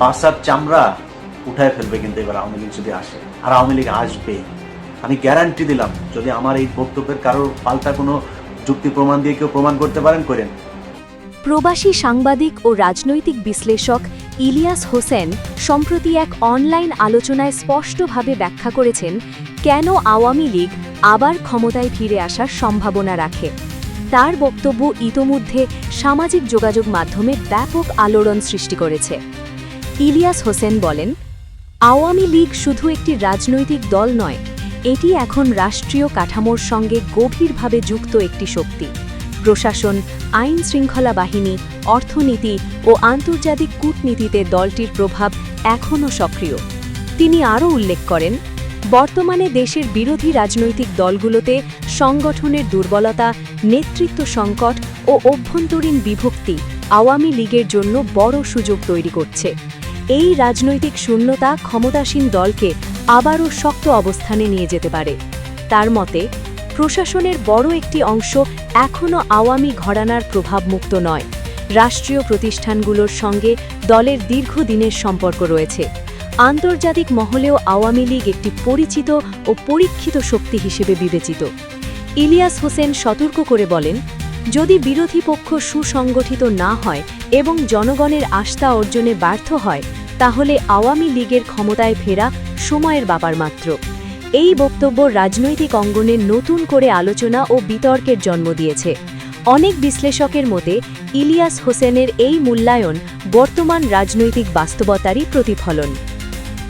পাশার চামড়া উঠায় ফেলবে কিন্তু এবার আওয়ামী লীগ যদি আসে, আর আওয়ামী লীগ আসবে। আমি গ্যারান্টি দিলাম, যদি আমার এই বক্তব্যের কারোর পাল্টা কোনো যুক্তি প্রমাণ দিয়ে কেউ প্রমাণ করতে পারেন, করেন। প্রবাসী সাংবাদিক ও রাজনৈতিক বিশ্লেষক ইলিয়াস হোসেন সম্প্রতি এক অনলাইন আলোচনায় স্পষ্টভাবে ব্যাখ্যা করেছেন, কেন আওয়ামী লীগ আবার ক্ষমতায় ফিরে আসার সম্ভাবনা রাখে। তার বক্তব্য ইতোমধ্যে সামাজিক যোগাযোগ মাধ্যমে ব্যাপক আলোড়ন সৃষ্টি করেছে। ইলিয়াস হোসেন বলেন, আওয়ামী লীগ শুধু একটি রাজনৈতিক দল নয়, এটি এখন রাষ্ট্রীয় কাঠামোর সঙ্গে গভীরভাবে যুক্ত একটি শক্তি। প্রশাসন, আইন শৃঙ্খলা বাহিনী, অর্থনীতি ও আন্তর্জাতিক কূটনীতিতে দলটির প্রভাব এখনও সক্রিয়। তিনি আরও উল্লেখ করেন, বর্তমানে দেশের বিরোধী রাজনৈতিক দলগুলোতে সংগঠনের দুর্বলতা, নেতৃত্ব সংকট ও অভ্যন্তরীণ বিভক্তি আওয়ামী লীগের জন্য বড় সুযোগ তৈরি করছে। এই রাজনৈতিক শূন্যতা ক্ষমতাসীন দলকে আবারও শক্ত অবস্থানে নিয়ে যেতে পারে। তার মতে, প্রশাসনের বড় একটি অংশ এখনও আওয়ামী ঘরানার প্রভাবমুক্ত নয়। রাষ্ট্রীয় প্রতিষ্ঠানগুলোর সঙ্গে দলের দীর্ঘদিনের সম্পর্ক রয়েছে। আন্তর্জাতিক মহলেও আওয়ামী লীগ একটি পরিচিত ও পরীক্ষিত শক্তি হিসেবে বিবেচিত। ইলিয়াস হোসেন সতর্ক করে বলেন যদি বিরোধী পক্ষ সুসংগঠিত না হয় এবং জনগণের আস্থা অর্জনে ব্যর্থ হয়, তাহলে আওয়ামী লীগের ক্ষমতায় ফেরা সময়ের ব্যাপার মাত্র। এই বক্তব্য রাজনৈতিক অঙ্গনে নতুন করে আলোচনা ও বিতর্কের জন্ম দিয়েছে। অনেক বিশ্লেষকের মতে, ইলিয়াস হোসেনের এই মূল্যায়ন বর্তমান রাজনৈতিক বাস্তবতারই প্রতিফলন।